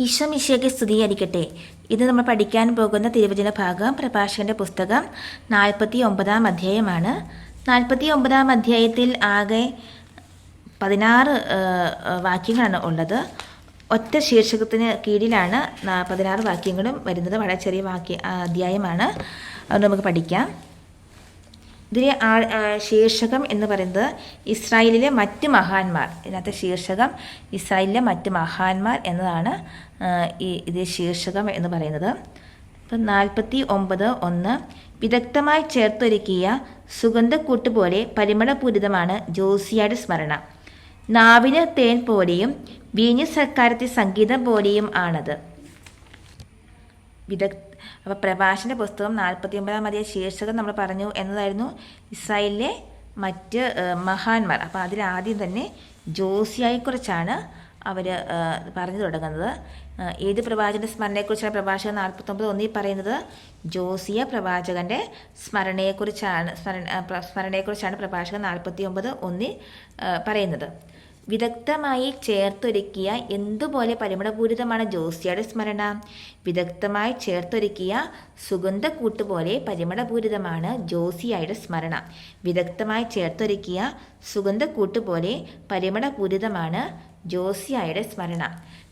ഈശോമിശിയൊക്കെ സ്തുതിയായിരിക്കട്ടെ. ഇത് നമ്മൾ പഠിക്കാൻ പോകുന്ന തിരുവചന ഭാഗം പ്രഭാഷകന്റെ പുസ്തകം നാൽപ്പത്തി ഒമ്പതാം അധ്യായമാണ്. നാൽപ്പത്തി ഒമ്പതാം അധ്യായത്തിൽ ആകെ പതിനാറ് വാക്യങ്ങളാണ് ഉള്ളത്. ഒറ്റ ശീർഷകത്തിന് കീഴിലാണ് പതിനാറ് വാക്യങ്ങളും വരുന്നത്. വളരെ ചെറിയ വാക്യ അധ്യായമാണ്. അത് നമുക്ക് പഠിക്കാം. ഇതിലെ ആ ശീർഷകം എന്ന് പറയുന്നത് ഇസ്രായേലിലെ മറ്റ് മഹാന്മാർ. ഇതിനകത്തെ ശീർഷകം ഇസ്രായേലിലെ മറ്റ് മഹാന്മാർ എന്നതാണ് ഈ ഇത് ശീർഷകം എന്ന് പറയുന്നത്. ഇപ്പം നാൽപ്പത്തി ഒമ്പത് ഒന്ന്. വിദഗ്ധമായി ചേർത്തൊരുക്കിയ സുഗന്ധക്കൂട്ട് പോലെ പരിമളപൂരിതമാണ് ജോസിയുടെ സ്മരണ. നാവിന് തേൻ പോലെയും വീഞ്ഞു സർക്കാരത്തെ സംഗീതം പോലെയും ആണത്. വിദഗ് അപ്പോൾ പ്രഭാഷിന്റെ പുസ്തകം നാൽപ്പത്തി ഒമ്പതാം അധികം ശീർഷകം നമ്മൾ പറഞ്ഞു എന്നതായിരുന്നു ഇസ്രായേലിലെ മറ്റ് മഹാന്മാർ. അപ്പോൾ അതിലാദ്യം തന്നെ ജോസിയായെക്കുറിച്ചാണ് അവർ പറഞ്ഞു തുടങ്ങുന്നത്. ഏത് പ്രവാചകന്റെ സ്മരണയെക്കുറിച്ചാണ് പ്രഭാഷകൻ നാൽപ്പത്തൊമ്പത് ഒന്നീ പറയുന്നത്? ജോസിയ പ്രവാചകന്റെ സ്മരണയെക്കുറിച്ചാണ് സ്മരണ സ്മരണയെക്കുറിച്ചാണ് പ്രഭാഷകൻ നാൽപ്പത്തി ഒമ്പത് ഒന്നിൽ പറയുന്നത്. വിദഗ്ധമായി ചേർത്തൊരുക്കിയ എന്തുപോലെ പരിമളപൂരിതമാണ് ജോസിയുടെ സ്മരണ? വിദഗ്ധമായി ചേർത്തൊരുക്കിയ സുഗന്ധക്കൂട്ടുപോലെ പരിമളപൂരിതമാണ് ജോസിയായുടെ സ്മരണ. വിദഗ്ധമായി ചേർത്തൊരുക്കിയ സുഗന്ധക്കൂട്ടുപോലെ പരിമളപൂരിതമാണ് ജോസിയായുടെ സ്മരണ.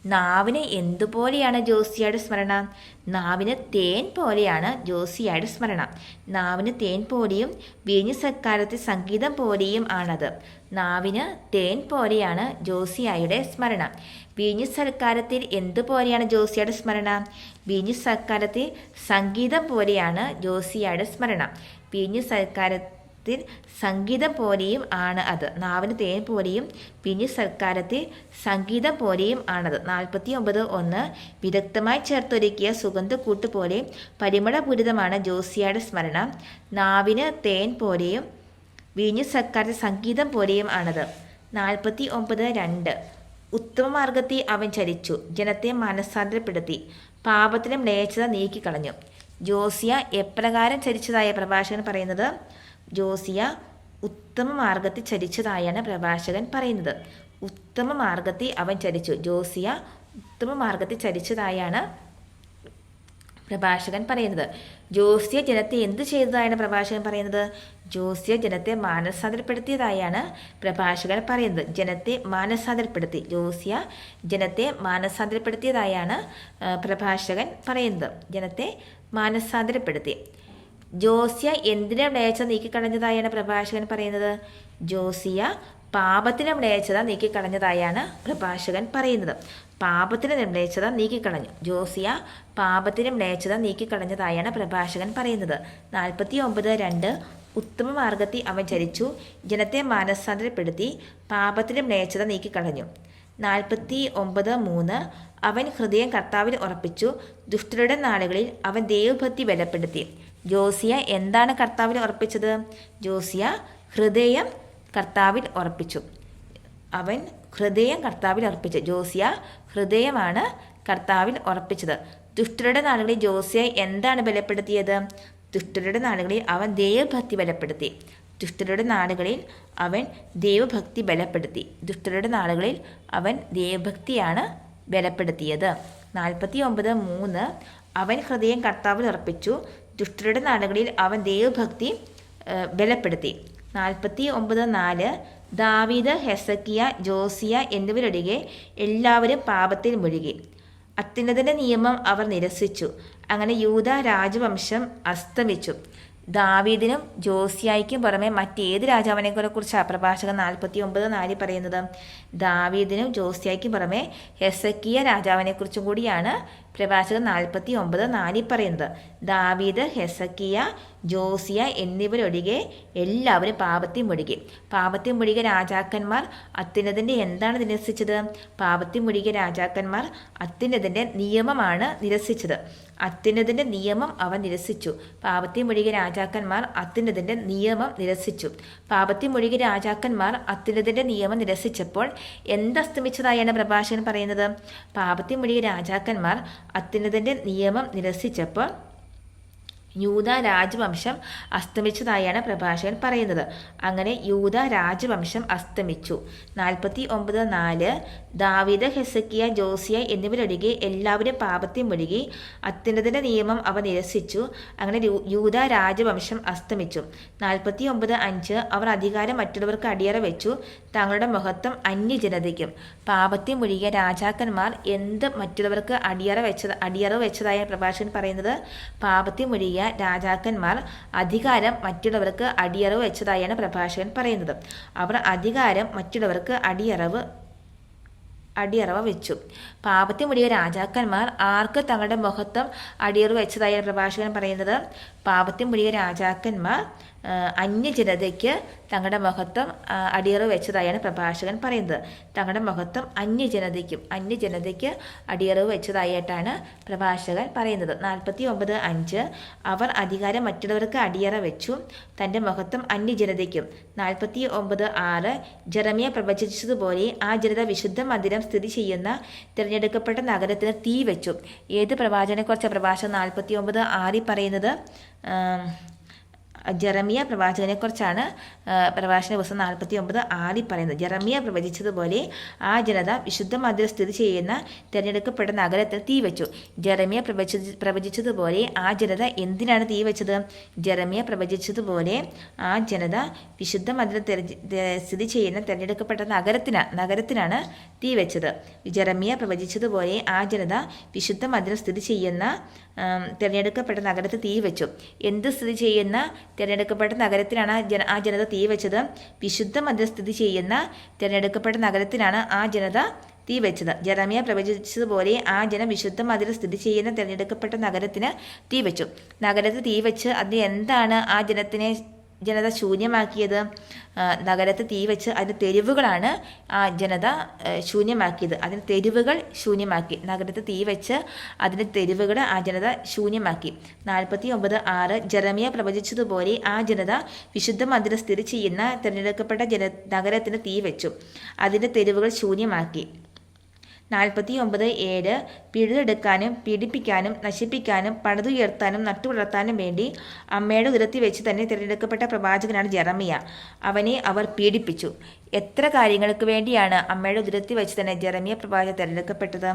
നാവിന് എന്തുപോലെയാണ് ജോസിയായുടെ സ്മരണ? നാവിന് തേൻ പോലെയാണ് ജോസിയായുടെ സ്മരണ. നാവിന് തേൻ പോലെയും വീഞ്ഞു സത്കാരത്തെ സംഗീതം പോലെയും ആണത്. നാവിന് തേൻ പോലെയാണ് ജോസിയായുടെ സ്മരണ. വീഞ്ഞു സൽക്കാരത്തിൽ എന്തുപോലെയാണ് ജോസിയുടെ സ്മരണ? വീഞ്ഞു സൽക്കാരത്തിൽ സംഗീതം പോലെയാണ് ജോസിയായുടെ സ്മരണ. വീഞ്ഞു സൽക്കാരത്തിൽ സംഗീതം പോലെയും ആണ് അത്. നാവിന് തേൻ പോലെയും വീഞ്ഞു സൽക്കാരത്തിൽ സംഗീതം പോലെയും ആണത്. നാൽപ്പത്തി ഒമ്പത് ഒന്ന് വിദഗ്ധമായി ചേർത്തൊരുക്കിയ സുഗന്ധക്കൂട്ട് പോലെ പരിമളപൂരിതമാണ് ജോസിയയുടെ സ്മരണ. നാവിന് തേൻ പോലെയും വീഞ്ഞു സർക്കാരിന്റെ സംഗീതം പോലെയും ആണത്. നാൽപ്പത്തി ഒമ്പത് രണ്ട് ഉത്തമമാർഗത്തെ അവൻ ചരിച്ചു ജനത്തെ മനസ്സാന്തരപ്പെടുത്തി. പാപത്തിനും ലേച്ചത നീക്കിക്കളഞ്ഞു. ജോസിയ എപ്രകാരം ചരിച്ചതായ പ്രഭാഷകൻ പറയുന്നത്? ജോസിയ ഉത്തമ മാർഗത്തിൽ ചരിച്ചതായാണ് പ്രഭാഷകൻ പറയുന്നത്. ഉത്തമ മാർഗത്തിൽ അവൻ ചരിച്ചു. ജോസിയ ഉത്തമ മാർഗത്തിൽ ചരിച്ചതായാണ് പ്രഭാഷകൻ പറയുന്നത്. ജോസിയ ജനത്തെ എന്ത് ചെയ്തതായാണ് പ്രഭാഷകൻ പറയുന്നത്? ജോസിയ ജനത്തെ മാനസാന്തരപ്പെടുത്തിയതായാണ് പ്രഭാഷകൻ പറയുന്നത്. ജനത്തെ മാനസാന്തരപ്പെടുത്തി. ജോസിയ ജനത്തെ മാനസാന്തരപ്പെടുത്തിയതായാണ് പ്രഭാഷകൻ പറയുന്നത്. ജനത്തെ മാനസാന്തരപ്പെടുത്തി. ജോസ്യ എന്തിനെ മ്ലേച്ഛ നീക്കിക്കളഞ്ഞതായാണ് പ്രഭാഷകൻ പറയുന്നത്? ജോസിയ പാപത്തിന് മ്ലേച്ഛത നീക്കിക്കളഞ്ഞതായാണ് പ്രഭാഷകൻ പറയുന്നത്. പാപത്തിന് മ്ലേച്ഛത നീക്കിക്കളഞ്ഞു. ജോസിയ പാപത്തിന് മ്ലേച്ഛത നീക്കിക്കളഞ്ഞതായാണ് പ്രഭാഷകൻ പറയുന്നത്. നാൽപ്പത്തി ഒമ്പത് രണ്ട് ഉത്തമ മാർഗത്തിൽ അവൻ ചരിച്ചു. ജനത്തെ മാനസാന്തരപ്പെടുത്തി പാപത്തിന് മ്ലേച്ഛത നീക്കിക്കളഞ്ഞു. നാൽപ്പത്തി ഒമ്പത് മൂന്ന് അവൻ ഹൃദയം കർത്താവിൽ ഉറപ്പിച്ചു. ദുഷ്ടരുടെ നാളുകളിൽ അവൻ ദൈവഭക്തി ബലപ്പെടുത്തി. ജോസിയ എന്താണ് കർത്താവിൽ ഉറപ്പിച്ചത്? ജോസിയ ഹൃദയം കർത്താവിൽ ഉറപ്പിച്ചു. അവൻ ഹൃദയം കർത്താവിൽ ഉറപ്പിച്ചു. ജോസിയ ഹൃദയമാണ് കർത്താവിൽ ഉറപ്പിച്ചത്. ദുഷ്ടരുടെ നാളുകളിൽ ജോസിയ എന്താണ് ബലപ്പെടുത്തിയത്? ദുഷ്ടരുടെ നാളുകളിൽ അവൻ ദൈവഭക്തി ബലപ്പെടുത്തി. ദുഷ്ടരുടെ നാളുകളിൽ അവൻ ദൈവഭക്തി ബലപ്പെടുത്തി. ദുഷ്ടരുടെ നാളുകളിൽ അവൻ ദൈവഭക്തിയാണ് ബലപ്പെടുത്തിയത്. നാൽപ്പത്തി ഒമ്പത് മൂന്ന് അവൻ ഹൃദയം കർത്താവിൽ ഉറപ്പിച്ചു. ദുഷ്ടരുടെ നാടുകളിൽ അവൻ ദൈവഭക്തി ബലപ്പെടുത്തി. നാൽപ്പത്തി ഒമ്പത് നാല് ദാവീദ് ഹെസക്കിയ ജോസിയ എന്നിവരൊഴികെ എല്ലാവരും പാപത്തിൽ മുഴുകി. അത്യുന്നതിന്റെ നിയമം അവർ നിരസിച്ചു. അങ്ങനെ യൂത രാജവംശം അസ്തമിച്ചു. ദാവീദിനും ജോസിയായിക്കും പുറമെ മറ്റേത് രാജാവിനെ കുറിച്ചാണ് പ്രഭാഷകൻ നാൽപ്പത്തി ഒമ്പത് നാലിൽ പറയുന്നത്? ദാവീദിനും ജോസിയായിക്കും പുറമെ ഹെസക്കിയ രാജാവിനെ കുറിച്ചും കൂടിയാണ് പ്രഭാഷകൻ നാൽപ്പത്തി ഒമ്പത് നാലിൽ പറയുന്നത്. ദാവീദ് ഹെസക്കിയ ജോസിയ എന്നിവരൊഴികെ എല്ലാവരും പാപത്തിൽ മുഴുകി പാപത്തിൽ മുഴുകിയ രാജാക്കന്മാർ അത്യുന്നതിന്റെ എന്താണ് നിരസിച്ചത്? പാപത്തിൽ മുഴുകിയ രാജാക്കന്മാർ അത്യുന്നതിന്റെ നിയമമാണ് നിരസിച്ചത്. അത്യുന്നതിന്റെ നിയമം അവൻ നിരസിച്ചു. പാപത്തിൽ മുഴുകിയ രാജാക്കന്മാർ അത്യുന്നതിന്റെ നിയമം നിരസിച്ചു. പാപത്തിൽ മുഴുകിയ രാജാക്കന്മാർ അത്യുന്നതിന്റെ നിയമം നിരസിച്ചപ്പോൾ എന്തസ്തമിച്ചതായാണ് പ്രഭാഷകൻ പറയുന്നത്? പാപത്തിൽ മുഴുകിയ രാജാക്കന്മാർ അത്യുന്നതിന്റെ നിയമം നിരസിച്ചപ്പോൾ യൂത രാജവംശം അസ്തമിച്ചതായാണ് പ്രഭാഷകൻ പറയുന്നത്. അങ്ങനെ യൂത രാജവംശം അസ്തമിച്ചു. നാൽപ്പത്തി ഒമ്പത് നാല് ദാവിദ് ഹെസക്കിയ ജോസിയ എന്നിവരൊഴികെ എല്ലാവരും പാപത്തിൽ മുഴുകി അത്യുന്നതിന്റെ നിയമം അവ നിരസിച്ചു. അങ്ങനെ യൂത രാജവംശം അസ്തമിച്ചു. നാൽപ്പത്തി ഒമ്പത് അഞ്ച് അവർ അധികാരം മറ്റുള്ളവർക്ക് അടിയറ വെച്ചു. തങ്ങളുടെ മഹത്വം അന്യജനതയ്ക്കും. പാപത്തിൽ മുഴുകിയ രാജാക്കന്മാർ എന്ത് മറ്റുള്ളവർക്ക് അടിയറ വെച്ചത് അടിയറ വെച്ചതായ പ്രഭാഷകൻ പറയുന്നത്. പാപത്തിൽ മുഴുകിയ രാജാക്കന്മാർ അധികാരം മറ്റുള്ളവർക്ക് അടിയറവ് വെച്ചതായാണ് പ്രഭാഷകൻ പറയുന്നത്. അവർ അധികാരം മറ്റുള്ളവർക്ക് അടിയറവ് അടിയറവ വെച്ചു. പാപത്തിൽ മുടിയ രാജാക്കന്മാർ ആർക്ക് തങ്ങളുടെ മഹത്വം അടിയറവ് വെച്ചതായാണ് പ്രഭാഷകൻ പറയുന്നത്. പാപത്തിൽ മുടിയ രാജാക്കന്മാർ അന്യജനതയ്ക്ക് തങ്ങളുടെ മഹത്വം അടിയറവ് വെച്ചതായാണ് പ്രഭാഷകൻ പറയുന്നത്. തങ്ങളുടെ മഹത്വം അന്യജനതയ്ക്കും അന്യജനതയ്ക്ക് അടിയറവ് വെച്ചതായിട്ടാണ് പ്രഭാഷകൻ പറയുന്നത്. നാൽപ്പത്തി ഒമ്പത് അഞ്ച് അവർ അധികാരം മറ്റുള്ളവർക്ക് അടിയറ വെച്ചു തന്റെ മഹത്വം അന്യജനതയ്ക്കും. നാൽപ്പത്തി ഒമ്പത് ആറ് ജെറമിയ പ്രവചിച്ചതുപോലെ ആ ജനത വിശുദ്ധ മന്ദിരം സ്ഥിതി ചെയ്യുന്ന തിരഞ്ഞെടുക്കപ്പെട്ട നഗരത്തിന് തീ വെച്ചു. ഏത് പ്രവാചനെക്കുറിച്ച് പ്രഭാഷകൻ നാൽപ്പത്തി ഒമ്പത് ആറിൽ പറയുന്നത്? ജെറമിയ പ്രവാചകനെക്കുറിച്ചാണ് കുറിച്ചാണ് പ്രഭാഷണ ദിവസം നാൽപ്പത്തി ഒമ്പത് ആദ്യം പറയുന്നത്. ജെറമിയ പ്രവചിച്ചതുപോലെ ആ ജനത വിശുദ്ധ മന്ദിരം സ്ഥിതി ചെയ്യുന്ന തിരഞ്ഞെടുക്കപ്പെട്ട നഗരത്തിൽ തീ വെച്ചു. ജെറമിയ പ്രവചി പ്രവചിച്ചതുപോലെ ആ ജനത എന്തിനാണ് തീ വെച്ചത്? ജെറമിയ പ്രവചിച്ചതുപോലെ ആ ജനത വിശുദ്ധ മന്ദിരം സ്ഥിതി ചെയ്യുന്ന തിരഞ്ഞെടുക്കപ്പെട്ട നഗരത്തിന് നഗരത്തിനാണ് തീ വെച്ചത്. ജെറമിയ പ്രവചിച്ചതുപോലെ ആ ജനത വിശുദ്ധ മന്ദിരം സ്ഥിതി ചെയ്യുന്ന തിരഞ്ഞെടുക്കപ്പെട്ട നഗരത്തിൽ തീ വെച്ചു. എന്ത് സ്ഥിതി ചെയ്യുന്ന തിരഞ്ഞെടുക്കപ്പെട്ട നഗരത്തിലാണ് ജന ആ ജനത തീ വെച്ചത്. വിശുദ്ധ മന്ദിരം സ്ഥിതി ചെയ്യുന്ന തിരഞ്ഞെടുക്കപ്പെട്ട നഗരത്തിലാണ് ആ ജനത തീ വെച്ചത്. ജെറമിയ പ്രവചിച്ചതുപോലെ ആ ജനം വിശുദ്ധ മന്ദിരം സ്ഥിതി ചെയ്യുന്ന തിരഞ്ഞെടുക്കപ്പെട്ട നഗരത്തിന് തീ വെച്ചു. നഗരത്തിൽ തീ വെച്ച് അത് എന്താണ് ആ ജനത്തിനെ ജനത ശൂന്യമാക്കിയത് നഗരത്തെ നഗരത്തിൽ തീ വെച്ച് അതിന്റെ തെരുവുകളാണ് ജനത ശൂന്യമാക്കിയത്. അതിന്റെ തെരുവുകൾ ശൂന്യമാക്കി. നഗരത്തെ തീ വെച്ച് അതിന്റെ തെരുവുകൾ ആ ജനത ശൂന്യമാക്കി. നാൽപ്പത്തി ഒമ്പത് ആറ് ജെറമിയ പ്രവചിച്ചതുപോലെ ആ ജനത വിശുദ്ധ മന്ദിരം സ്ഥിതി ചെയ്യുന്ന തിരഞ്ഞെടുക്കപ്പെട്ട ജന നഗരത്തിന് തീ വെച്ചു. അതിന്റെ തെരുവുകൾ ശൂന്യമാക്കി. നാൽപ്പത്തി ഒമ്പത് ഏഴ് പിഴുതെടുക്കാനും പീഡിപ്പിക്കാനും നശിപ്പിക്കാനും പണിതുയർത്താനും നട്ടുവളർത്താനും വേണ്ടി അമ്മയുടെ ഉദരത്തിൽ വെച്ച് തന്നെ തിരഞ്ഞെടുക്കപ്പെട്ട പ്രവാചകനാണ് ജെറമിയ. അവനെ അവർ പീഡിപ്പിച്ചു. എത്ര കാര്യങ്ങൾക്ക് വേണ്ടിയാണ് അമ്മയുടെ ഉദരത്തിൽ വെച്ച് തന്നെ ജെറമിയ പ്രവാചകൻ തിരഞ്ഞെടുക്കപ്പെട്ടത്?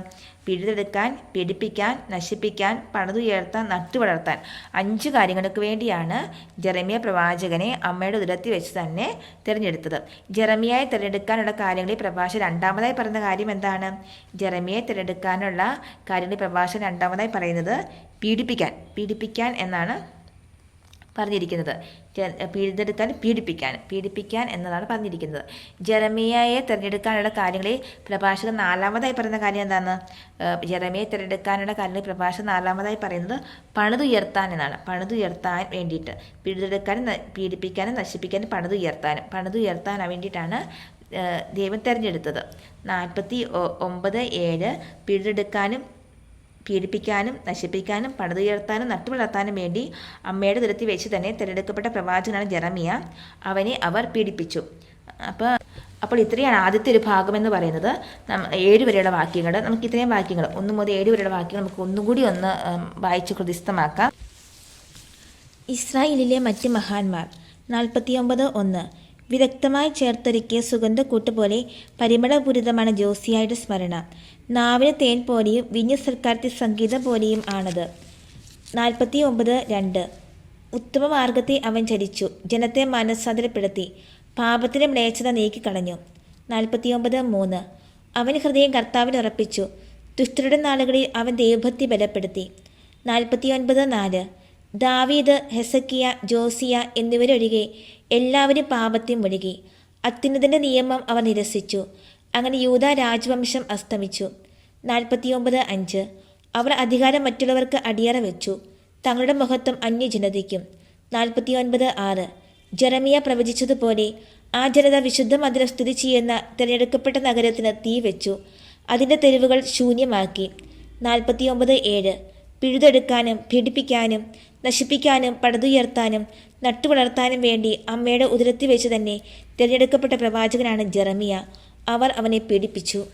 പിഴുതെടുക്കാൻ പീഡിപ്പിക്കാൻ നശിപ്പിക്കാൻ പണിതുയർത്താൻ നട്ടുവളർത്താൻ അഞ്ച് കാര്യങ്ങൾക്ക് വേണ്ടിയാണ് ജെറമിയ പ്രവാചകനെ അമ്മയുടെ ഉദരത്തിൽ വെച്ച് തന്നെ തിരഞ്ഞെടുത്തത്. ജെറമിയായി തിരഞ്ഞെടുക്കാനുള്ള കാര്യങ്ങളിൽ പ്രഭാഷ രണ്ടാമതായി പറഞ്ഞ കാര്യം എന്താണ്? ജെറമിയെ തിരഞ്ഞെടുക്കാനുള്ള കാര്യം പ്രഭാഷണം രണ്ടാമതായി പറയുന്നത് പീഡിപ്പിക്കാൻ പീഡിപ്പിക്കാൻ എന്നാണ് പറഞ്ഞിരിക്കുന്നത്. പീഡിതെടുക്കാൻ പീഡിപ്പിക്കാൻ പീഡിപ്പിക്കാൻ എന്നതാണ് പറഞ്ഞിരിക്കുന്നത്. ജെറമിയയെ തിരഞ്ഞെടുക്കാനുള്ള കാര്യങ്ങളിൽ പ്രഭാഷകൻ നാലാമതായി പറയുന്ന കാര്യം എന്താണ്? ജെറമിയെ തിരഞ്ഞെടുക്കാനുള്ള കാര്യങ്ങളിൽ പ്രഭാഷകൻ നാലാമതായി പറയുന്നത് പണിതുയർത്താൻ എന്നാണ്. പണിതുയർത്താൻ വേണ്ടിയിട്ട്. പീഡിതെടുക്കാനും പീഡിപ്പിക്കാനും നശിപ്പിക്കാനും പണിതുയർത്താനും. പണിതുയർത്താൻ വേണ്ടിയിട്ടാണ് ദൈവം തിരഞ്ഞെടുത്തത്. നാൽപ്പത്തി ഒമ്പത് ഏഴ് പീഡിതെടുക്കാനും പീഡിപ്പിക്കാനും നശിപ്പിക്കാനും പണിതുയർത്താനും നട്ടുവളർത്താനും വേണ്ടി അമ്മയുടെ നിരത്തി വെച്ച് തന്നെ തിരഞ്ഞെടുക്കപ്പെട്ട പ്രവാചകനാണ് ജെറമിയ. അവനെ അവർ പീഡിപ്പിച്ചു. അപ്പോൾ അപ്പോൾ ഇത്രയാണ് ആദ്യത്തെ ഒരു ഭാഗം എന്ന് പറയുന്നത്. ഏഴ് വരെയുള്ള വാക്യങ്ങൾ. നമുക്ക് ഇത്രയും വാക്യങ്ങൾ ഒന്ന് മുതൽ ഏഴ് വരെയുള്ള വാക്യങ്ങൾ നമുക്ക് ഒന്നും കൂടി ഒന്ന് വായിച്ചു വായിച്ച് ഹൃദിസ്ഥമാക്കാം ഇസ്രായേലിലെ മറ്റ് മഹാന്മാർ നാൽപ്പത്തിയൊമ്പത് ഒന്ന് വിദഗ്ധമായി ചേർത്തൊരുക്കിയ സുഗന്ധക്കൂട്ട് പോലെ പരിമളപൂരിതമാണ് ജോസിയായുടെ സ്മരണ. നാവിന് തേൻ പോലെയും വിഞ്ഞ സർക്കാരത്തെ സംഗീതം പോലെയും ആണത്. നാൽപ്പത്തി ഒമ്പത് രണ്ട്. ഉത്തമ മാർഗത്തെ അവൻ ചരിച്ചു. ജനത്തെ മനസ്സാന്തരപ്പെടുത്തി. പാപത്തിന്റെ മ്ലേച്ഛത നീക്കിക്കളഞ്ഞു നാൽപ്പത്തിയൊമ്പത് മൂന്ന്. അവൻ ഹൃദയം കർത്താവിന് ഉറപ്പിച്ചു. ദുഷ്ടരുടെ നാളുകളിൽ അവൻ ദൈവഭക്തി ബലപ്പെടുത്തി. നാൽപ്പത്തിയൊൻപത് നാല്. ദാവീദ് ഹെസക്കിയ ജോസിയ എന്നിവരൊഴികെ എല്ലാവരും പാപത്തെയും ഒഴുകി അത്യുന്നതിന്റെ നിയമം അവർ നിരസിച്ചു. അങ്ങനെ യൂത രാജവംശം അസ്തമിച്ചു. നാൽപ്പത്തിയൊമ്പത് അഞ്ച്. അവർ അധികാരം മറ്റുള്ളവർക്ക് അടിയറ വെച്ചു. തങ്ങളുടെ മഹത്വം അന്യജനതയ്ക്കും. നാൽപ്പത്തിയൊൻപത് ആറ്. ജെറമിയ പ്രവചിച്ചതുപോലെ ആ ജനത വിശുദ്ധ മന്ദിരം സ്ഥിതി ചെയ്യുന്ന തിരഞ്ഞെടുക്കപ്പെട്ട നഗരത്തിന് തീ വെച്ചു. അതിന്റെ തെരുവുകൾ ശൂന്യമാക്കി. നാൽപ്പത്തിയൊമ്പത് ഏഴ്. പിഴുതെടുക്കാനും പീഡിപ്പിക്കാനും നശിപ്പിക്കാനും പടുതുയർത്താനും നട്ടുവളർത്താനും വേണ്ടി അമ്മയുടെ ഉദരത്തിൽ വെച്ച് തന്നെ തിരഞ്ഞെടുക്കപ്പെട്ട പ്രവാചകനാണ് ജെറമിയ. അവർ അവനെ പീഡിപ്പിച്ചു.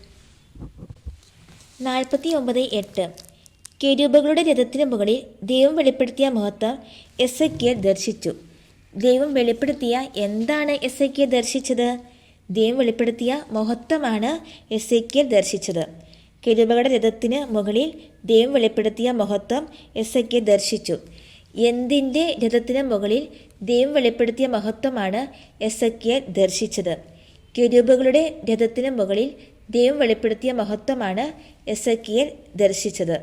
നാൽപ്പത്തി ഒമ്പത് എട്ട്. കെരൂപകളുടെ രഥത്തിന് മുകളിൽ ദൈവം വെളിപ്പെടുത്തിയ മഹത്വം എസ് ദർശിച്ചു. ദൈവം വെളിപ്പെടുത്തിയ എന്താണ് എസ് ദർശിച്ചത്? ദൈവം വെളിപ്പെടുത്തിയ മഹത്വമാണ് എസ് ദർശിച്ചത്. കെരൂബകളുടെ രഥത്തിന് മുകളിൽ ദൈവം വെളിപ്പെടുത്തിയ മഹത്വം എസ് എ ദർശിച്ചു. എന്തിന്റെ രഥത്തിന് മുകളിൽ ദൈവം വെളിപ്പെടുത്തിയ മഹത്വമാണ് എസ് എ ദർശിച്ചത്? കെരൂബുകളുടെ രഥത്തിന് മുകളിൽ ദൈവം വെളിപ്പെടുത്തിയ മഹത്വമാണ് എസ് എ ദർശിച്ചത്.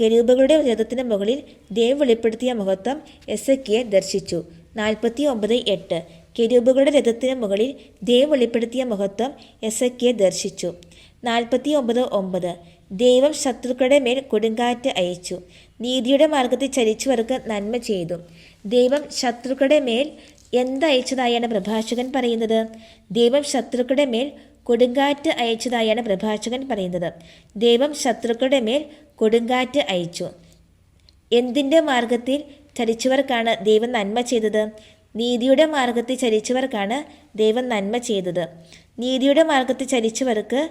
കെരൂബുകളുടെ രഥത്തിന് മുകളിൽ ദൈവം വെളിപ്പെടുത്തിയ മഹത്വം എസ് എ ദർശിച്ചു. നാൽപ്പത്തി ഒമ്പത് എട്ട്. കെരൂബുകളുടെ രഥത്തിന് മുകളിൽ ദൈവം വെളിപ്പെടുത്തിയ മഹത്വം എസ് എ ദർശിച്ചു. നാൽപ്പത്തി ഒമ്പത്. ഒമ്പത് ദൈവം ശത്രുക്കളുടെ മേൽ കൊടുങ്കാറ്റ് അയച്ചു. നീതിയുടെ മാർഗത്തിൽ ചലിച്ചവർക്ക് നന്മ ചെയ്തു. ദൈവം ശത്രുക്കളുടെ മേൽ എന്തയച്ചതായാണ് പ്രഭാഷകൻ പറയുന്നത്? ദൈവം ശത്രുക്കളുടെ മേൽ കൊടുങ്കാറ്റ് അയച്ചതായാണ് പ്രഭാഷകൻ പറയുന്നത്. ദൈവം ശത്രുക്കളുടെ മേൽ കൊടുങ്കാറ്റ് അയച്ചു. എന്തിന്റെ മാർഗത്തിൽ ചലിച്ചവർക്കാണ് ദൈവം നന്മ ചെയ്തത്? നീതിയുടെ മാർഗത്തിൽ ചലിച്ചവർക്കാണ് ദൈവം നന്മ ചെയ്തത്. നീതിയുടെ മാർഗത്തിൽ ചരിച്ചവർക്ക്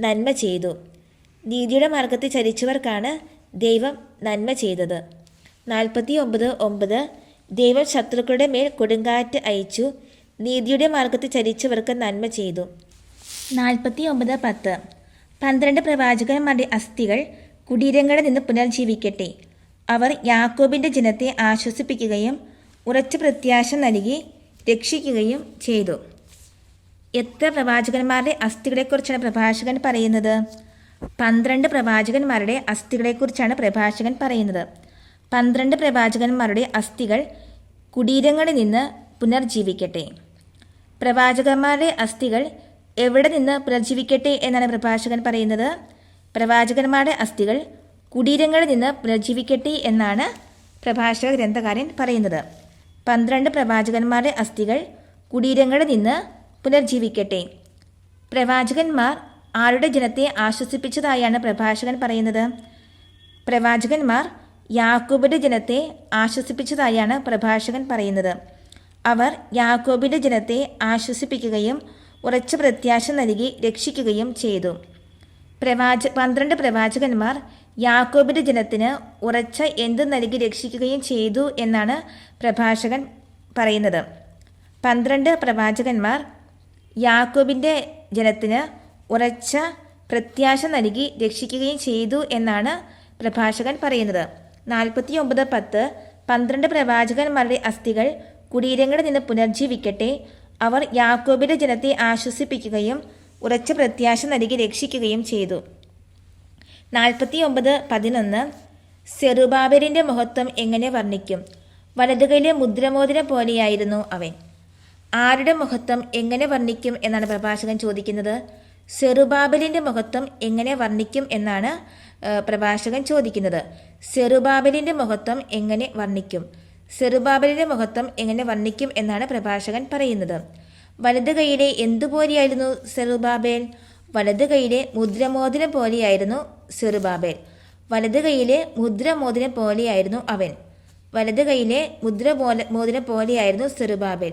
നന്മ ചെയ്തു. നീതിയുടെ മാർഗത്തിൽ ചരിച്ചവർക്കാണ് ദൈവം നന്മ ചെയ്തത്. നാൽപ്പത്തി ഒമ്പത് ഒമ്പത് ദൈവം ശത്രുക്കളുടെ മേൽ കൊടുങ്കാറ്റ് അയച്ചു. നീതിയുടെ മാർഗത്തിൽ ചരിച്ചവർക്ക് നന്മ ചെയ്തു. നാൽപ്പത്തി ഒമ്പത് പത്ത് പന്ത്രണ്ട് പ്രവാചകന്മാരുടെ അസ്ഥികൾ കുടീരങ്ങളിൽ നിന്ന് പുനർജീവിക്കട്ടെ. അവർ യാക്കോബിന്റെ ജനത്തെ ആശ്വസിപ്പിക്കുകയും ഉറച്ച പ്രത്യാശ നൽകി രക്ഷിക്കുകയും ചെയ്തു. എത്ര പ്രവാചകന്മാരുടെ അസ്ഥികളെക്കുറിച്ചാണ് പ്രഭാഷകൻ പറയുന്നത്? പന്ത്രണ്ട് പ്രവാചകന്മാരുടെ അസ്ഥികളെക്കുറിച്ചാണ് പ്രഭാഷകൻ പറയുന്നത്. പന്ത്രണ്ട് പ്രവാചകന്മാരുടെ അസ്ഥികൾ കുടീരങ്ങളിൽ നിന്ന് പുനർജീവിക്കട്ടെ. പ്രവാചകന്മാരുടെ അസ്ഥികൾ എവിടെ നിന്ന് പുനർജീവിക്കട്ടെ എന്നാണ് പ്രഭാഷകൻ പറയുന്നത്? പ്രവാചകന്മാരുടെ അസ്ഥികൾ കുടീരങ്ങളിൽ നിന്ന് പുനർജീവിക്കട്ടെ എന്നാണ് പ്രഭാഷക ഗ്രന്ഥകാരൻ പറയുന്നത്. പന്ത്രണ്ട് പ്രവാചകന്മാരുടെ അസ്ഥികൾ കുടീരങ്ങളിൽ നിന്ന് പുനർജീവിക്കട്ടെ. പ്രവാചകന്മാർ ആരുടെ ജനത്തെ ആശ്വസിപ്പിച്ചതായാണ് പ്രഭാഷകൻ പറയുന്നത്? പ്രവാചകന്മാർ യാക്കോബിന്റെ ജനത്തെ ആശ്വസിപ്പിച്ചതായാണ് പ്രഭാഷകൻ പറയുന്നത്. അവർ യാക്കോബിന്റെ ജനത്തെ ആശ്വസിപ്പിക്കുകയും ഉറച്ച പ്രത്യാശ നൽകി രക്ഷിക്കുകയും ചെയ്തു. പ്രവാച പന്ത്രണ്ട് പ്രവാചകന്മാർ യാക്കോബിന്റെ ജനത്തിന് ഉറച്ച എന്ത് നൽകി രക്ഷിക്കുകയും ചെയ്തു എന്നാണ് പ്രഭാഷകൻ പറയുന്നത്. പന്ത്രണ്ട് പ്രവാചകന്മാർ യാക്കോബിന്റെ ജനത്തിന് ഉറച്ച പ്രത്യാശ നൽകി രക്ഷിക്കുകയും ചെയ്തു എന്നാണ് പ്രഭാഷകൻ പറയുന്നത്. നാൽപ്പത്തി ഒമ്പത് പത്ത് പന്ത്രണ്ട് പ്രവാചകന്മാരുടെ അസ്ഥികൾ കുടീരങ്ങളിൽ നിന്ന് പുനർജീവിക്കട്ടെ അവർ യാക്കോബിന്റെ ജനത്തെ ആശ്വസിപ്പിക്കുകയും ഉറച്ച പ്രത്യാശ നൽകി രക്ഷിക്കുകയും ചെയ്തു. നാൽപ്പത്തി ഒമ്പത് പതിനൊന്ന് സെറുബാബരിന്റെ മഹത്വം എങ്ങനെ വർണിക്കും? വലതുകൈയിലെ മുദ്രമോതിരം പോലെയായിരുന്നു അവൻ. ആരുടെ മഹത്വം എങ്ങനെ വർണിക്കും എന്നാണ് പ്രഭാഷകൻ ചോദിക്കുന്നത്? സെറുബാബലിന്റെ മഹത്വം എങ്ങനെ വർണിക്കും എന്നാണ് പ്രഭാഷകൻ ചോദിക്കുന്നത്. സെറുബാബലിന്റെ മഹത്വം എങ്ങനെ വർണിക്കും? സെറുബാബലിന്റെ മഹത്വം എങ്ങനെ വർണിക്കും എന്നാണ് പ്രഭാഷകൻ പറയുന്നത്. വലത് കൈയിലെ എന്തുപോലെയായിരുന്നു സെറുബാബേൽ? വലത് കൈയിലെ മുദ്രമോതിരം പോലെയായിരുന്നു സെറുബാബേൽ. വലത് കൈയിലെ മുദ്രമോതിരം പോലെയായിരുന്നു അവൻ. വലത് കൈയിലെ മുദ്ര മോതിരം പോലെയായിരുന്നു സെറുബാബേൽ.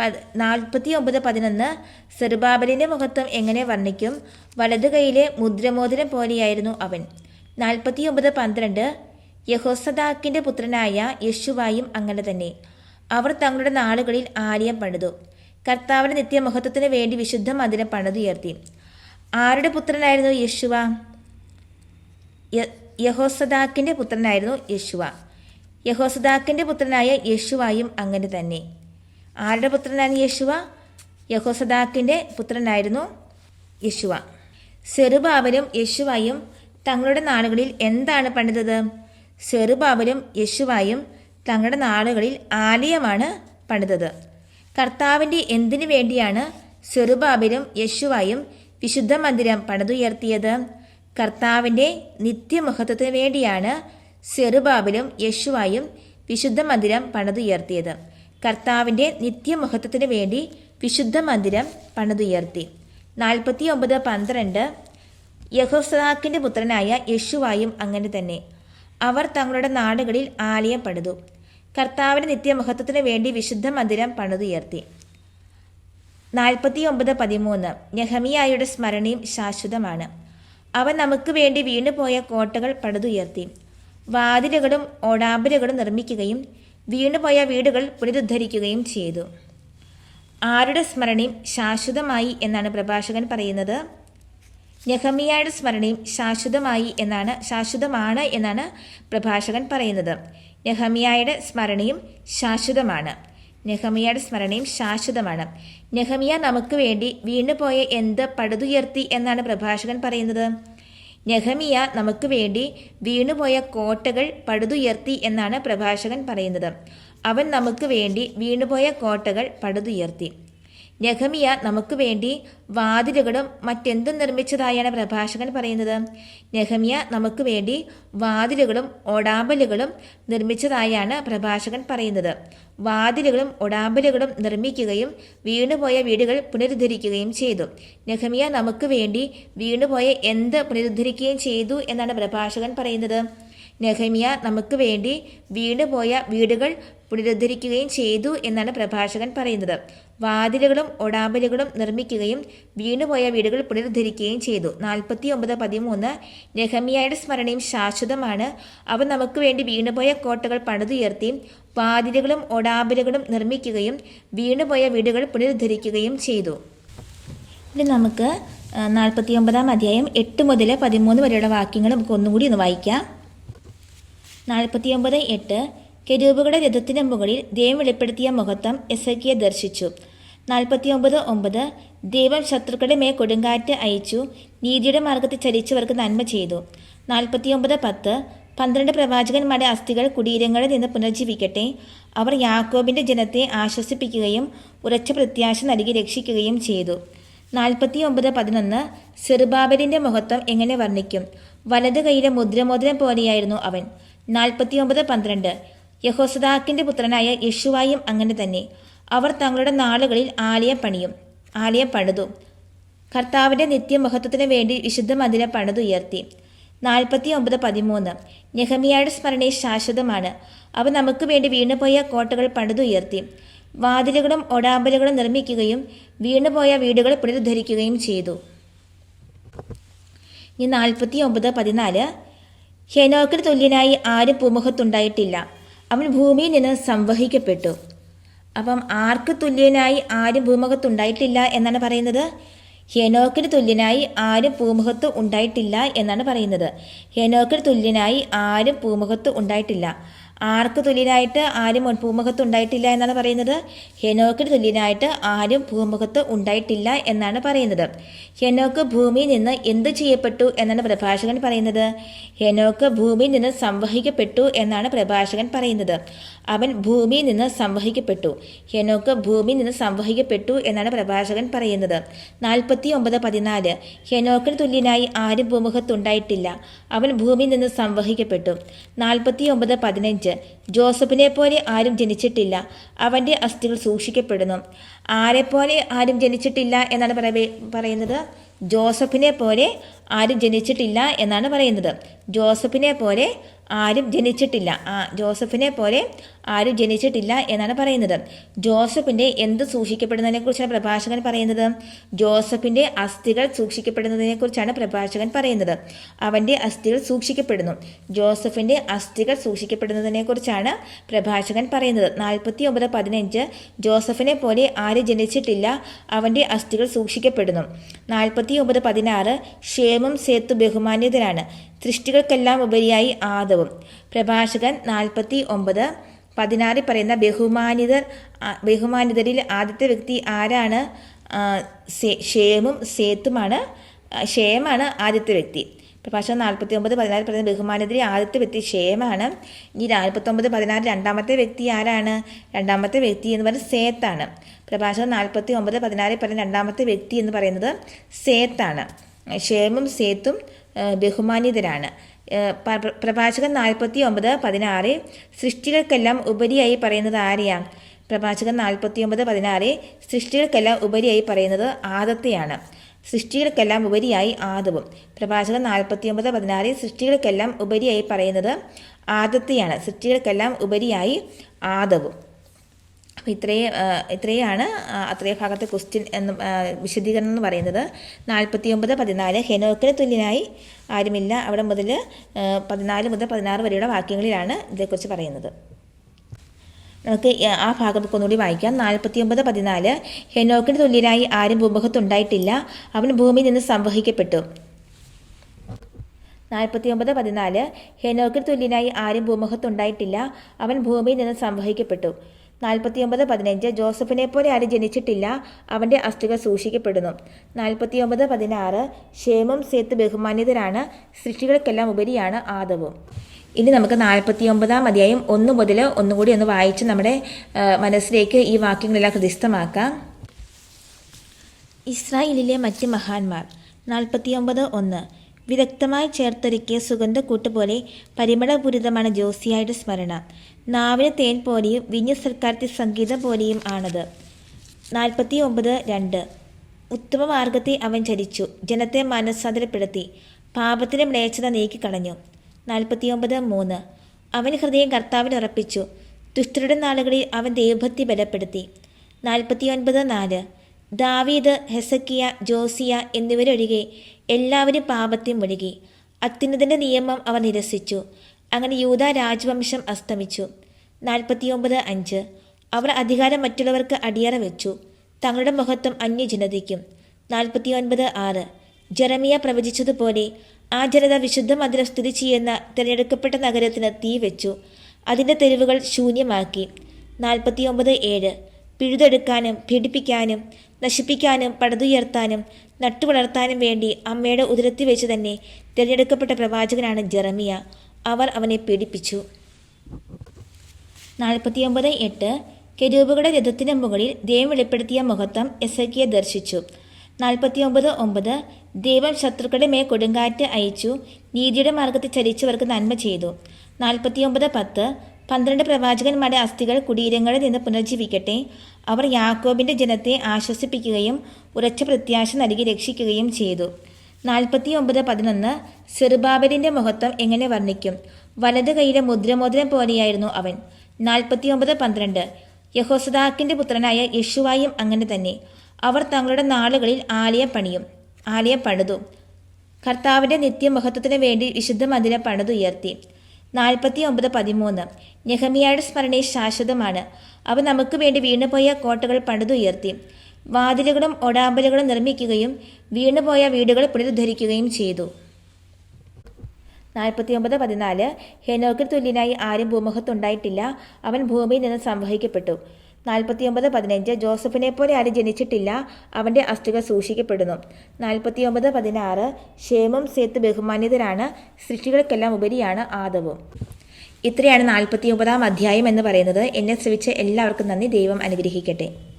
പത് നാൽപ്പത്തി ഒമ്പത് പതിനൊന്ന് സെറുബാബലിന്റെ മുഖത്വം എങ്ങനെ വർണിക്കും? വലതു കൈയിലെ മുദ്രമോതിരം പോലെയായിരുന്നു അവൻ. നാൽപ്പത്തി ഒമ്പത് പന്ത്രണ്ട് യഹോസദാക്കിന്റെ പുത്രനായ യശുവായും അങ്ങനെ തന്നെ. അവർ തങ്ങളുടെ നാളുകളിൽ ആലയം പണിതു. കർത്താവിന്റെ നിത്യമഹത്വത്തിന് വേണ്ടി വിശുദ്ധ മന്ദിരം പണിതുയർത്തി. ആരുടെ പുത്രനായിരുന്നു യശുവ? യഹോസദാക്കിന്റെ പുത്രനായിരുന്നു യശുവ. യഹോസദാക്കിന്റെ പുത്രനായ യശുവായും അങ്ങനെ തന്നെ. ആരുടെ പുത്രനാണ് യശുവ? യഹോസദാക്കിന്റെ പുത്രനായിരുന്നു യശുവ. സെറുബാബലും യശുവായും തങ്ങളുടെ നാളുകളിൽ എന്താണ് പണിതത്? സെറുബാബലും യശുവായും തങ്ങളുടെ നാളുകളിൽ ആലയമാണ് പണിതത്. കർത്താവിന്റെ എന്തിനു വേണ്ടിയാണ് സെറുബാബലും യശുവായും വിശുദ്ധ മന്ദിരം പണിതുയർത്തിയത്? കർത്താവിന്റെ നിത്യമഹത്വത്തിന് വേണ്ടിയാണ് സെറുബാബലും യശുവായും വിശുദ്ധ മന്ദിരം പണിതുയർത്തിയത്. കർത്താവിന്റെ നിത്യമഹത്വത്തിന് വേണ്ടി വിശുദ്ധ മന്ദിരം പണിതുയർത്തി. നാൽപ്പത്തി ഒമ്പത് പന്ത്രണ്ട് യഹോസദാക്കിന്റെ പുത്രനായ യശുവായും അങ്ങനെ തന്നെ. അവർ തങ്ങളുടെ നാടുകളിൽ ആലയം പണിതു. കർത്താവിന്റെ നിത്യമഹത്വത്തിന് വേണ്ടി വിശുദ്ധ മന്ദിരം പണിതുയർത്തി. നാൽപ്പത്തി ഒമ്പത് പതിമൂന്ന് നെഹമിയായുടെ സ്മരണയും ശാശ്വതമാണ്. അവൻ നമുക്ക് വേണ്ടി വീണുപോയ കോട്ടകൾ പടുതുയർത്തി വാതിലുകളും ഓടാമ്പലുകളും നിർമ്മിക്കുകയും വീണുപോയ വീടുകൾ പുനരുദ്ധരിക്കുകയും ചെയ്തു. ആരുടെ സ്മരണയും ശാശ്വതമായി എന്നാണ് പ്രഭാഷകൻ പറയുന്നത്. നെഹമിയായുടെ സ്മരണയും ശാശ്വതമായി എന്നാണ് ശാശ്വതമാണ് എന്നാണ് പ്രഭാഷകൻ പറയുന്നത്. നെഹമിയായുടെ സ്മരണയും ശാശ്വതമാണ്. നെഹമിയയുടെ സ്മരണയും ശാശ്വതമാണ്. നെഹമിയ നമുക്ക് വേണ്ടി വീണുപോയ എന്ത് പടുതുയർത്തി എന്നാണ് പ്രഭാഷകൻ പറയുന്നത്. നെഹമിയ നമുക്ക് വേണ്ടി വീണുപോയ കോട്ടകൾ പടുതുയർത്തി എന്നാണ് പ്രഭാഷകൻ പറയുന്നത്. അവൻ നമുക്ക് വേണ്ടി വീണുപോയ കോട്ടകൾ പടുതുയർത്തി. നെഹമിയ നമുക്ക് വേണ്ടി വാതിലുകളും മറ്റെന്തും നിർമ്മിച്ചതായാണ് പ്രഭാഷകൻ പറയുന്നത്. നെഹമിയ നമുക്ക് വേണ്ടി വാതിലുകളും ഒടാമ്പലുകളും നിർമ്മിച്ചതായാണ് പ്രഭാഷകൻ പറയുന്നത്. വാതിലുകളും ഒടാമ്പലുകളും നിർമ്മിക്കുകയും വീണുപോയ വീടുകൾ പുനരുദ്ധരിക്കുകയും ചെയ്തു. നെഹമിയ നമുക്ക് വേണ്ടി വീണുപോയ എന്ത് പുനരുദ്ധരിക്കുകയും ചെയ്തു എന്നാണ് പ്രഭാഷകൻ പറയുന്നത്. നെഹമിയ നമുക്ക് വേണ്ടി വീണുപോയ വീടുകൾ പുനരുദ്ധരിക്കുകയും ചെയ്തു എന്നാണ് പ്രഭാഷകൻ പറയുന്നത്. വാതിലുകളും ഒടാമ്പലുകളും നിർമ്മിക്കുകയും വീണുപോയ വീടുകൾ പുനരുദ്ധരിക്കുകയും ചെയ്തു. നാൽപ്പത്തി ഒമ്പത് പതിമൂന്ന് നെഹമിയായുടെ സ്മരണയും ശാശ്വതമാണ്. അവ നമുക്ക് വേണ്ടി വീണുപോയ കോട്ടകൾ പണിതുയർത്തി വാതിലുകളും ഒടാമ്പലുകളും നിർമ്മിക്കുകയും വീണുപോയ വീടുകൾ പുനരുദ്ധരിക്കുകയും ചെയ്തു. ഇനി നമുക്ക് നാൽപ്പത്തി ഒമ്പതാം അധ്യായം എട്ട് മുതൽ പതിമൂന്ന് വരെയുള്ള വാക്യങ്ങൾ നമുക്ക് ഒന്നുകൂടി ഒന്ന് വായിക്കാം. നാൽപ്പത്തി ഒമ്പത് എട്ട് കെരൂബുകളുടെ രഥത്തിന് മുകളിൽ ദൈവം വെളിപ്പെടുത്തിയ മഹത്വം എസക്കിയെ ദർശിച്ചു. നാൽപ്പത്തിയൊമ്പത് ഒമ്പത് ദൈവം ശത്രുക്കളുടെ മേൽ കൊടുങ്കാറ്റ് അയച്ചു നീതിയുടെ മാർഗത്തിൽ ചലിച്ചവർക്ക് നന്മ ചെയ്തു. നാൽപ്പത്തിയൊമ്പത് പത്ത് പന്ത്രണ്ട് പ്രവാചകന്മാരുടെ അസ്ഥികൾ കുടീരങ്ങളിൽ നിന്ന് പുനർജീവിക്കട്ടെ. അവർ യാക്കോബിന്റെ ജനത്തെ ആശ്വസിപ്പിക്കുകയും ഉറച്ച പ്രത്യാശ നൽകി രക്ഷിക്കുകയും ചെയ്തു. നാൽപ്പത്തി ഒമ്പത് പതിനൊന്ന് സെറുബാബലിന്റെ മഹത്വം എങ്ങനെ വർണിക്കും? വലത് കൈയിലെ മുദ്രമോതിരം പോലെയായിരുന്നു അവൻ. നാൽപ്പത്തി ഒമ്പത് പന്ത്രണ്ട് യഹോസദാക്കിന്റെ പുത്രനായ യേശുവായും അങ്ങനെ തന്നെ. അവർ തങ്ങളുടെ നാളുകളിൽ ആലയം പണിയും ആലയം പണിതു കർത്താവിന്റെ നിത്യമഹത്വത്തിന് വേണ്ടി വിശുദ്ധ മന്ദിരം പണിതുയർത്തി നാൽപ്പത്തി ഒമ്പത് പതിമൂന്ന്. നെഹമിയയുടെ സ്മരണയെ ശാശ്വതമാണ്. അവ നമുക്ക് വേണ്ടി വീണുപോയ കോട്ടകൾ പണിതുയർത്തി വാതിലുകളും ഒടാമ്പലുകളും നിർമ്മിക്കുകയും വീണുപോയ വീടുകൾ പുനരുദ്ധരിക്കുകയും ചെയ്തു. ഇനി നാൽപ്പത്തി ഒമ്പത് പതിനാല്. ഹെനോക്കിന് തുല്യനായി ആരും പൂമുഖത്തുണ്ടായിട്ടില്ല. അവൻ ഭൂമിയിൽ നിന്ന് സംവഹിക്കപ്പെട്ടു. അപ്പം ആർക്ക് തുല്യനായി ആരും ഭൂമുഖത്തുണ്ടായിട്ടില്ല എന്നാണ് പറയുന്നത്? ഹെനോക്കിന് തുല്യനായി ആരും ഭൂമുഖത്ത് ഉണ്ടായിട്ടില്ല എന്നാണ് പറയുന്നത്. ഹെനോക്കിന് തുല്യനായി ആരും ഭൂമുഖത്ത് ഉണ്ടായിട്ടില്ല. ആർക്ക് തുല്യനായിട്ട് ആരും ഭൂമുഖത്ത് ഉണ്ടായിട്ടില്ല എന്നാണ് പറയുന്നത്. ഹെനോക്കിന് തുല്യനായിട്ട് ആരും ഭൂമുഖത്ത് ഉണ്ടായിട്ടില്ല എന്നാണ് പറയുന്നത്. ഹെനോക്ക് ഭൂമിയിൽ നിന്ന് എന്ത് ചെയ്യപ്പെട്ടു എന്നാണ് പ്രഭാഷകൻ പറയുന്നത്. ഹെനോക്ക് ഭൂമിയിൽ നിന്ന് സംവഹിക്കപ്പെട്ടു എന്നാണ് പ്രഭാഷകൻ പറയുന്നത്. അവൻ ഭൂമിയിൽ നിന്ന് സംവഹിക്കപ്പെട്ടു. ഹെനോക്ക് ഭൂമിയിൽ നിന്ന് സംവഹിക്കപ്പെട്ടു എന്നാണ് പ്രഭാഷകൻ പറയുന്നത്. നാൽപ്പത്തി ഒമ്പത് പതിനാല്. ഹെനോക്കിന് തുല്യനായി ആരും ഭൂമുഖത്തുണ്ടായിട്ടില്ല. അവൻ ഭൂമിയിൽ നിന്ന് സംവഹിക്കപ്പെട്ടു. നാൽപ്പത്തി ഒമ്പത് പതിനഞ്ച്. ജോസഫിനെ പോലെ ആരും ജനിച്ചിട്ടില്ല. അവന്റെ അസ്ഥികൾ സൂക്ഷിക്കപ്പെടുന്നു. ആരെപ്പോലെ ആരും ജനിച്ചിട്ടില്ല എന്നാണ് പറയുന്നത്? ജോസഫിനെ പോലെ ആരും ജനിച്ചിട്ടില്ല എന്നാണ് പറയുന്നത്. ജോസഫിനെ പോലെ ആരും ജനിച്ചിട്ടില്ല. ആ ജോസഫിനെ പോലെ ആരും ജനിച്ചിട്ടില്ല എന്നാണ് പറയുന്നത്. ജോസഫിന്റെ എന്ത് സൂക്ഷിക്കപ്പെടുന്നതിനെക്കുറിച്ചാണ് പ്രഭാഷകൻ പറയുന്നത്? ജോസഫിന്റെ അസ്ഥികൾ സൂക്ഷിക്കപ്പെടുന്നതിനെക്കുറിച്ചാണ് പ്രഭാഷകൻ പറയുന്നത്. അവന്റെ അസ്ഥികൾ സൂക്ഷിക്കപ്പെടുന്നു. ജോസഫിന്റെ അസ്ഥികൾ സൂക്ഷിക്കപ്പെടുന്നതിനെക്കുറിച്ചാണ് പ്രഭാഷകൻ പറയുന്നത്. നാൽപ്പത്തി ഒമ്പത് പതിനഞ്ച് ജോസഫിനെ പോലെ ആരും ജനിച്ചിട്ടില്ല അവന്റെ അസ്ഥികൾ സൂക്ഷിക്കപ്പെടുന്നു. നാൽപ്പത്തി ഒമ്പത് പതിനാറ് ക്ഷേമം സേത്തു ബഹുമാന്യതരാണ്. സൃഷ്ടികൾക്കെല്ലാം ഉപരിയായി ആദവും. പ്രഭാഷകൻ നാൽപ്പത്തി ഒമ്പത് പതിനാറിൽ പറയുന്ന ബഹുമാനിതർ ബഹുമാനിതരിൽ ആദ്യത്തെ വ്യക്തി ആരാണ്? ഷേമും സേത്തുമാണ്. ഷേമാണ് ആദ്യത്തെ വ്യക്തി. പ്രഭാഷണം നാൽപ്പത്തി ഒമ്പത് പതിനാറ് പറയുന്ന ബഹുമാനത്തിലെ ആദ്യത്തെ വ്യക്തി ക്ഷേമാണ് ഈ നാൽപ്പത്തൊമ്പത് പതിനാറ് രണ്ടാമത്തെ വ്യക്തി ആരാണ്? രണ്ടാമത്തെ വ്യക്തി എന്ന് പറയുന്നത് സേത്താണ്. പ്രഭാഷകൻ നാൽപ്പത്തി ഒമ്പത് പതിനാറ് പറയുന്ന രണ്ടാമത്തെ വ്യക്തി എന്ന് പറയുന്നത് സേത്താണ്. ക്ഷേമും സേത്തും ബഹുമാനിതരാണ് പ്രഭാഷകൻ നാൽപ്പത്തി ഒമ്പത് പതിനാറ് സൃഷ്ടികൾക്കെല്ലാം ഉപരിയായി പറയുന്നത് ആരെയാണ് പ്രഭാഷകൻ നാൽപ്പത്തി ഒമ്പത് പതിനാറ് സൃഷ്ടികൾക്കെല്ലാം ഉപരിയായി പറയുന്നത് ആദത്തെയാണ്. സൃഷ്ടികൾക്കെല്ലാം ഉപരിയായി ആദവും. പ്രഭാഷകൻ നാൽപ്പത്തി ഒമ്പത് പതിനാറ് സൃഷ്ടികൾക്കെല്ലാം ഉപരിയായി പറയുന്നത് ആദത്തെയാണ്. സൃഷ്ടികൾക്കെല്ലാം ഉപരിയായി ആദവും. അപ്പോൾ ഇത്രയും ഇത്രയാണ് അത്രയ ഭാഗത്തെ ക്വസ്റ്റ്യൻ എന്ന് വിശദീകരണം എന്ന് പറയുന്നത്. നാൽപ്പത്തി ഒമ്പത് പതിനാല് ഹെനോക്കിന് തുല്യനായി ആരുമില്ല. അവിടെ മുതൽ പതിനാല് മുതൽ പതിനാറ് വരെയുള്ള വാക്യങ്ങളിലാണ് ഇതേക്കുറിച്ച് പറയുന്നത്. നമുക്ക് ആ ഭാഗം ഒന്നുകൂടി വായിക്കാം. നാൽപ്പത്തി ഒമ്പത് പതിനാല് ഹെനോക്കിന് തുല്യനായി ആരും ഭൂമുഖത്തുണ്ടായിട്ടില്ല അവൻ ഭൂമിയിൽ നിന്ന് സംവഹിക്കപ്പെട്ടു. നാൽപ്പത്തി ഒമ്പത് പതിനാല് ഹെനോക്കിന് തുല്യനായി ആരും ഭൂമുഖത്തുണ്ടായിട്ടില്ല അവൻ ഭൂമിയിൽ നിന്ന് സംവഹിക്കപ്പെട്ടു. നാൽപ്പത്തി ഒമ്പത് പതിനഞ്ച് ജോസഫിനെ പോലെ ആരും ജനിച്ചിട്ടില്ല. അവന്റെ അസ്ഥികൾ സൂക്ഷിക്കപ്പെടുന്നു. നാൽപ്പത്തി ഒമ്പത് പതിനാറ് ക്ഷേമം സേത്ത് ബഹുമാന്യതരാണ്. സൃഷ്ടികൾക്കെല്ലാം ഉപരിയാണ് ആദവും. ഇനി നമുക്ക് നാൽപ്പത്തി ഒമ്പതാം അധ്യായം ഒന്ന് മുതൽ ഒന്നുകൂടി ഒന്ന് വായിച്ച് നമ്മുടെ മനസ്സിലേക്ക് ഈ വാക്യങ്ങളെല്ലാം ഹൃദിസ്ഥമാക്കാം. ഇസ്രായേലിലെ മറ്റ് മഹാന്മാർ. നാൽപ്പത്തിയൊമ്പത് ഒന്ന്. വിദഗ്ധമായി ചേർത്തൊരുക്കിയ സുഗന്ധക്കൂട്ട് പോലെ പരിമളപൂരിതമാണ് ജോസിയായുടെ സ്മരണ. നാവിന് തേൻ പോലെയും വിഞ്ഞ സർക്കാരത്തെ സംഗീതം പോലെയും ആണത്. നാൽപ്പത്തി ഒമ്പത് രണ്ട്. ഉത്തമ മാർഗത്തെ അവൻ ചരിച്ചു. ജനത്തെ മനസ്സാന്തരപ്പെടുത്തി. പാപത്തിന്റെ മ്ലേച്ഛത നീക്കിക്കളഞ്ഞു നാൽപ്പത്തിയൊമ്പത് മൂന്ന്. അവൻ ഹൃദയം കർത്താവിൽ ഉറപ്പിച്ചു. ദുഷ്ടരുടെ നാളുകളിൽ അവൻ ദൈവഭക്തി ബലപ്പെടുത്തി. നാൽപ്പത്തിയൊൻപത് നാല്. ദാവീദ് ഹെസക്കിയ ജോസിയ എന്നിവരൊഴികെ എല്ലാവരും പാപത്തിൽ മുഴുകി. അത്യുന്നതിന്റെ നിയമം അവർ നിരസിച്ചു. അങ്ങനെ യൂത രാജവംശം അസ്തമിച്ചു. നാൽപ്പത്തിയൊമ്പത് അഞ്ച്. അവർ അധികാരം മറ്റുള്ളവർക്ക് അടിയറ വെച്ചു. തങ്ങളുടെ മഹത്വം അന്യജനതയ്ക്കും. നാൽപ്പത്തിയൊൻപത് ആറ്. ജെറമിയ പ്രവചിച്ചതുപോലെ ആ ജനത വിശുദ്ധ മന്ദിരം സ്ഥിതി ചെയ്യുന്ന തിരഞ്ഞെടുക്കപ്പെട്ട നഗരത്തിന് തീ വെച്ചു. അതിന്റെ തെരുവുകൾ ശൂന്യമാക്കി. നാൽപ്പത്തിയൊമ്പത് ഏഴ്. പിഴുതെടുക്കാനും പീഡിപ്പിക്കാനും നശിപ്പിക്കാനും പടുതുയർത്താനും നട്ടുവളർത്താനും വേണ്ടി അമ്മയുടെ ഉദരത്തിൽ വെച്ച് തന്നെ തിരഞ്ഞെടുക്കപ്പെട്ട പ്രവാചകനാണ് ജെറമിയ. അവർ അവനെ പീഡിപ്പിച്ചു. നാൽപ്പത്തിയൊമ്പത് എട്ട് കെരൂപുകളുടെ രഥത്തിന് മുകളിൽ ദൈവം വെളിപ്പെടുത്തിയ മുഹത്വം എസക്കിയെ ദർശിച്ചു. നാൽപ്പത്തിയൊമ്പത് ഒമ്പത് ദൈവം ശത്രുക്കളുടെ മേൽ കൊടുങ്കാറ്റ് അയച്ചു നീതിയുടെ മാർഗത്തിൽ ചരിച്ചവർക്ക് നന്മ ചെയ്തു. നാൽപ്പത്തിയൊമ്പത് പത്ത് പന്ത്രണ്ട് പ്രവാചകന്മാരുടെ അസ്ഥികൾ കുടീരങ്ങളിൽ നിന്ന് പുനർജീവിക്കട്ടെ. അവർ യാക്കോബിന്റെ ജനത്തെ ആശ്വസിപ്പിക്കുകയും ഉറച്ച പ്രത്യാശ നൽകി രക്ഷിക്കുകയും ചെയ്തു. നാൽപ്പത്തി ഒമ്പത് പതിനൊന്ന് സെറുബാബലിന്റെ മഹത്വം എങ്ങനെ വർണിക്കും? വലത് കൈയിലെ മുദ്രമോതിരം പോലെയായിരുന്നു അവൻ. നാൽപ്പത്തി ഒമ്പത് പന്ത്രണ്ട് യഹോസദാക്കിന്റെ പുത്രനായ യശുവായും അങ്ങനെ തന്നെ. അവർ തങ്ങളുടെ നാളുകളിൽ ആലയം പണിയും ആലയം പണിതു. കർത്താവിന്റെ നിത്യമഹത്വത്തിന് വേണ്ടി വിശുദ്ധ മന്ദിരം പണിതുയർത്തി. നാൽപ്പത്തി ഒമ്പത് പതിമൂന്ന് നെഹമിയയുടെ സ്മരണയിൽ ശാശ്വതമാണ്. അവ നമുക്ക് വേണ്ടി വീണുപോയ കോട്ടകൾ പണിതുയർത്തി. വാതിലുകളും ഒടാമ്പലുകളും നിർമ്മിക്കുകയും വീണുപോയ വീടുകൾ പുനരുദ്ധരിക്കുകയും ചെയ്തു. നാൽപ്പത്തി ഒമ്പത് പതിനാല് ഹെനോക്കിന് തുല്യനായി ആരും ഭൂമുഖത്തുണ്ടായിട്ടില്ല. അവൻ ഭൂമിയിൽ നിന്ന് സംവഹിക്കപ്പെട്ടു. നാൽപ്പത്തി ഒമ്പത് പതിനഞ്ച് ജോസഫിനെ പോലെ ആരും ജനിച്ചിട്ടില്ല. അവന്റെ അസ്ഥികൾ സൂക്ഷിക്കപ്പെടുന്നു. നാൽപ്പത്തി ഒമ്പത് പതിനാറ് ക്ഷേമം സേത്ത് ബഹുമാന്യതരാണ്. സൃഷ്ടികൾക്കെല്ലാം ഉപരിയാണ് ആദവും. ഇത്രയാണ് നാൽപ്പത്തി ഒമ്പതാം അധ്യായം എന്ന് പറയുന്നത്. എന്നെ ശ്രമിച്ച എല്ലാവർക്കും നന്ദി. ദൈവം അനുഗ്രഹിക്കട്ടെ.